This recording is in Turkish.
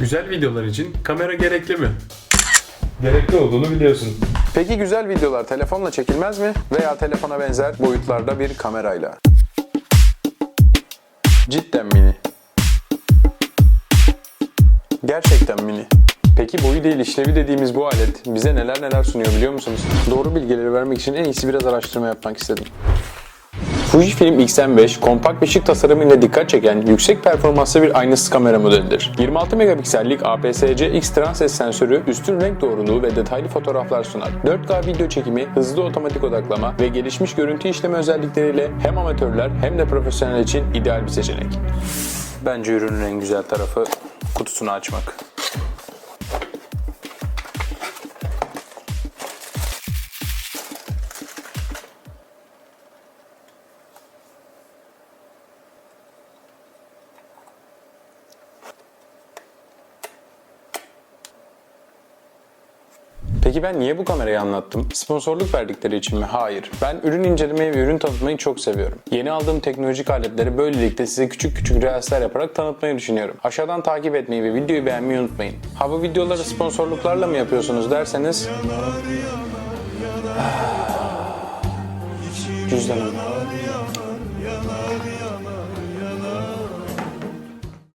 Güzel videolar için kamera gerekli mi? Gerekli olduğunu biliyorsun. Peki güzel videolar telefonla çekilmez mi? Veya telefona benzer boyutlarda bir kamerayla? Cidden mini. Gerçekten mini. Peki boyu değil işlevi dediğimiz bu alet bize neler neler sunuyor biliyor musunuz? Doğru bilgileri vermek için en iyisi biraz araştırma yapmak istedim. Fujifilm X-M5 kompakt şık tasarımıyla dikkat çeken yüksek performanslı bir aynasız kamera modelidir. 26 megapiksellik APS-C X Transes sensörü üstün renk doğruluğu ve detaylı fotoğraflar sunar. 4K video çekimi, hızlı otomatik odaklama ve gelişmiş görüntü işleme özellikleriyle hem amatörler hem de profesyonel için ideal bir seçenek. Bence ürünün en güzel tarafı kutusunu açmak. Peki ben niye bu kamerayı anlattım? Sponsorluk verdikleri için mi? Hayır. Ben ürün incelemeyi ve ürün tanıtmayı çok seviyorum. Yeni aldığım teknolojik aletleri böylelikle size küçük küçük reelsler yaparak tanıtmayı düşünüyorum. Aşağıdan takip etmeyi ve videoyu beğenmeyi unutmayın. Ha bu videoları sponsorluklarla mı yapıyorsunuz derseniz... Cüzdanım.